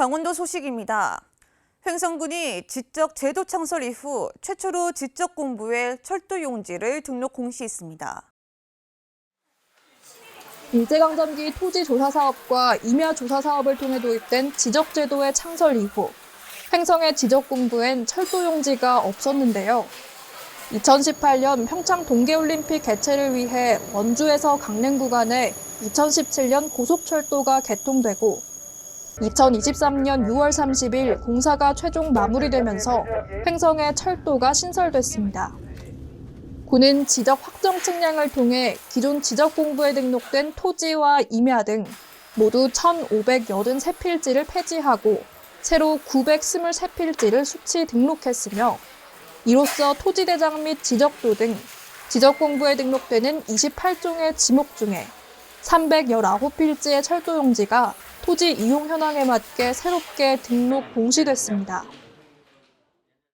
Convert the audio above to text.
강원도 소식입니다. 횡성군이 지적 제도 창설 이후 최초로 지적 공부에 철도 용지를 등록 공시했습니다. 일제강점기 토지 조사 사업과 임야 조사 사업을 통해 도입된 지적 제도의 창설 이후 횡성의 지적 공부엔 철도 용지가 없었는데요. 2018년 평창 동계올림픽 개최를 위해 원주에서 강릉 구간에 2017년 고속철도가 개통되고 2023년 6월 30일 공사가 최종 마무리되면서 횡성의 철도가 신설됐습니다. 군은 지적 확정 측량을 통해 기존 지적 공부에 등록된 토지와 임야 등 모두 1,583필지를 폐지하고 새로 923필지를 수치 등록했으며 이로써 토지대장 및 지적도 등 지적 공부에 등록되는 28종의 지목 중에 319필지의 철도 용지가 토지 이용 현황에 맞게 새롭게 등록 공시됐습니다.